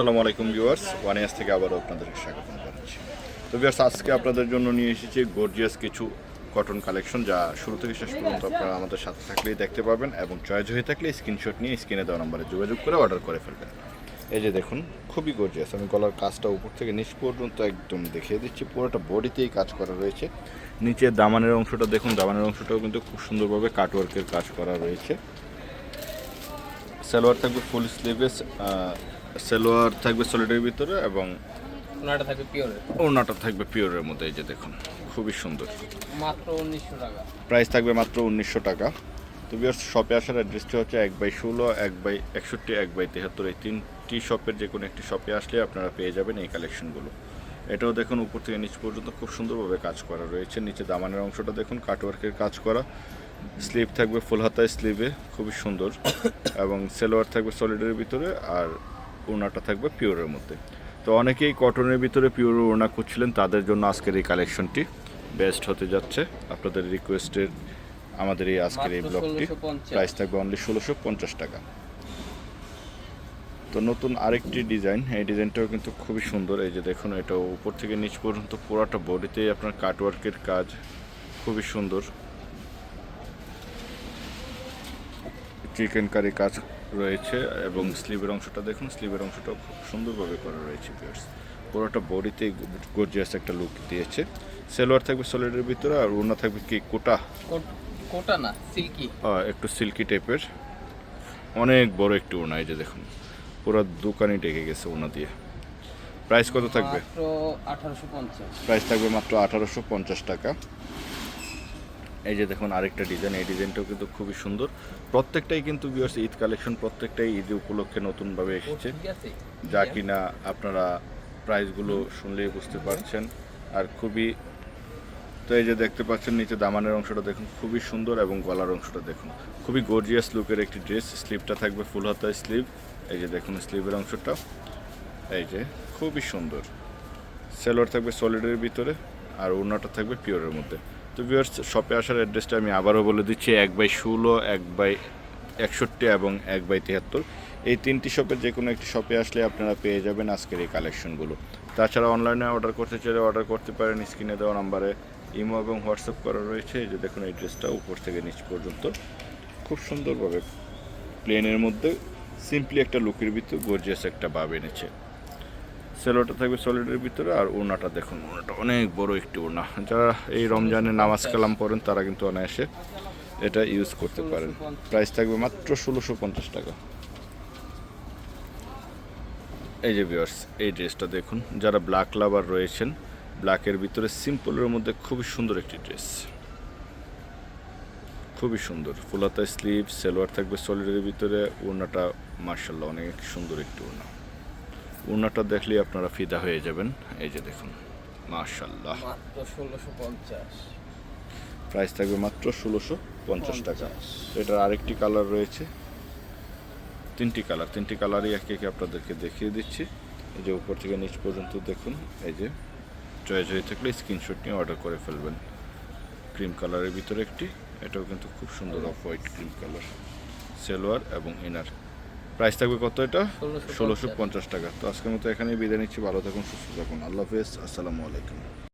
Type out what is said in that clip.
আসসালামু আলাইকুম viewers, one years থেকে আবারও আপনাদেরকে স্বাগত জানাচ্ছি। তো ভিউয়ার্স, আজকে আপনাদের জন্য নিয়ে এসেছি গর্জিয়াস কিছু কটন কালেকশন যা শুরু থেকে শেষ পর্যন্ত আপনারা আমাদের সাথে থাকলেই দেখতে পাবেন এবং চয়েস হয়ে থাকলে স্ক্রিনশট নিয়ে স্ক্রিনে দেওয়া নম্বরে যোগাযোগ করে অর্ডার করে ফেলবেন। এই যে দেখুন, খুবই গর্জিয়াস আমি গলার কাজটা উপর থেকে নিচ পর্যন্ত একদম দেখিয়ে দিচ্ছি। পুরোটা বডিতেই কাজ করা রয়েছে। নিচে দামানের অংশটা দেখুন, দামানের অংশটাও কিন্তু খুব সুন্দরভাবে কাটওয়ার্কের কাজ করা রয়েছে। সালোয়ার থাকবে ফুল স্লিভেস সালোয়ার থাকবে সলিডের ভিতরে এবং ওনাটা থাকবে পিওরের ওড়নাটা থাকবে পিওরের মধ্যে এই যে দেখুন খুবই সুন্দর। মাত্র উনিশশো টাকা। প্রাইস থাকবে মাত্র উনিশশো টাকা। তো বিয়ার শপে আসার অ্যাড্রেসটি হচ্ছে এক বাই ষোলো এক বাই একষট্টি এক বাই তেহাত্তর। এই তিনটি শপের যে কোনো একটি শপে আসলে আপনারা পেয়ে যাবেন এই কালেকশনগুলো এটাও দেখুন উপর থেকে নিচ পর্যন্ত খুব সুন্দরভাবে কাজ করা রয়েছে। নিচে দামানের অংশটা দেখুন কাটওয়ার্কের কাজ করা। স্লিভ থাকবে ফুল হাতায় স্লিভে খুবই সুন্দর। এবং সেলোয়ার থাকবে সলিডের ভিতরে আর ওড়নাটা থাকবে পিওরের মধ্যে। তো অনেকেই কটনের ভিতরে পিওর ওড়না করছিলেন তাদের জন্য আজকের এই কালেকশনটি বেস্ট হতে যাচ্ছে। আপনাদের রিকোয়েস্টের আমাদের এই আজকের এই ব্লগটি প্রাইস থাকবে অনলি ষোলোশো পঞ্চাশ টাকা। তো নতুন আরেকটি ডিজাইন এই ডিজাইনটাও কিন্তু খুবই সুন্দর। এই যে দেখুন এটা উপর থেকে নিচ পর্যন্ত পুরোটা বডিতেই আপনার কাটওয়ার্কের কাজ খুবই সুন্দর। চিকেন কারি কাজ রয়েছে এবং স্লিভের অংশটা দেখুন স্লিভের অংশটাও খুব সুন্দরভাবে করা রয়েছে পিয়ার্স পুরোটা বডিতে গর্জিয়াস একটা লুক দিয়েছে। সেলোয়ার থাকবে সলিডের ভিতরে আর ওনা থাকবে কি কোটা? কোটা না সিল্কি আহ, একটু সিল্কি টাইপের অনেক বড় একটু ওনা এই যে দেখুন পুরো দোকানই ডেকে গেছে ওনা দিয়ে। প্রাইস কত থাকবে? মাত্র আঠারোশো পঞ্চাশ। প্রাইস থাকবে মাত্র আঠারোশো পঞ্চাশ টাকা। এই যে দেখুন আরেকটা ডিজাইন এই ডিজাইনটাও কিন্তু খুবই সুন্দর। প্রত্যেকটাই কিন্তু ভিউয়ার্স ঈদ কালেকশন প্রত্যেকটাই ঈদ উপলক্ষে নতুনভাবে এসেছে। যা কিনা আপনারা প্রাইসগুলো শুনলেই বুঝতে পারছেন। আর খুবই তো এই যে দেখতে পাচ্ছেন নিচে দামানের অংশটা দেখুন খুবই সুন্দর এবং গলার অংশটা দেখুন। খুবই গর্জিয়াস লুকের একটি ড্রেস স্লিভটা থাকবে ফুল হাতায় স্লিভ এই যে দেখুন স্লিভের অংশটা। এই যে খুবই সুন্দর। সেলোয়ার থাকবে সলিডের ভিতরে আর ওড়নাটা থাকবে পিওরের মধ্যে। তো ভিউয়ার্স শপে আসার অ্যাড্রেসটা আমি আবারও বলে দিচ্ছি, এক বাই ষোলো, এক বাই একষট্টি এবং এক বাই তিয়াত্তর। এই তিনটি শপের যে কোনো একটি শপে আসলে আপনারা পেয়ে যাবেন আজকের এই কালেকশনগুলো তাছাড়া অনলাইনে অর্ডার করতে চাইলে অর্ডার করতে পারেন স্ক্রিনে দেওয়া নাম্বারে ইমো এবং হোয়াটসঅ্যাপ করা রয়েছে যে দেখুন এই ড্রেসটা উপর থেকে নিচ পর্যন্ত। খুব সুন্দরভাবে প্লেনের মধ্যে সিম্পলি একটা লুকের ভিতরে গর্জিয়াস একটা ভাব এনেছে। সেলোটা থাকবে সলিডের ভিতরে আর ওড়নাটা দেখুন, ওড়নাটা অনেক বড় একটি ওড়না। যারা এই রমজানে নামাজ কালাম পড়েন, তারা কিন্তু অনায়াসে এটা ইউজ করতে পারেন। প্রাইস থাকবে মাত্র ষোলোশো পঞ্চাশ টাকা। এই যে ভিউয়ার্স এই ড্রেসটা দেখুন। যারা ব্ল্যাক লাভার রয়েছেন ব্ল্যাকের ভিতরে সিম্পলের মধ্যে খুবই সুন্দর একটি ড্রেস খুবই সুন্দর। ফুলাতা স্লিভ সেলোয়ার থাকবে সলিডের ভিতরে, ওড়নাটা মার্শাল্লাহ অনেক সুন্দর একটি ওড়না। ওড়নাটা দেখলেই আপনারা ফিদা হয়ে যাবেন। এই যে দেখুন মার্শাল্লাহ মাত্র ষোলোশো পঞ্চাশ। প্রাইস থাকবে মাত্র ষোলোশো পঞ্চাশ টাকা। এটার আরেকটি কালার রয়েছে। তিনটি কালার তিনটি কালারই একে একে আপনাদেরকে দেখিয়ে দিচ্ছি। এই যে উপর থেকে নিচ পর্যন্ত দেখুন এই যে চয়েস হয়ে থাকলে স্ক্রিনশট নিয়ে অর্ডার করে ফেলবেন। ক্রিম কালারের ভিতরে একটি এটাও কিন্তু খুব সুন্দর off white cream colour. Salwar এবং ইনার। প্রাইস থাকবে কত এটা? ষোলোশো পঞ্চাশ। টাকা। তো আজকের মতো এখানেই বিদায় নিচ্ছি। ভালো থাকুন সুস্থ থাকুন। আল্লাহ হাফেজ। আসসালামু আলাইকুম।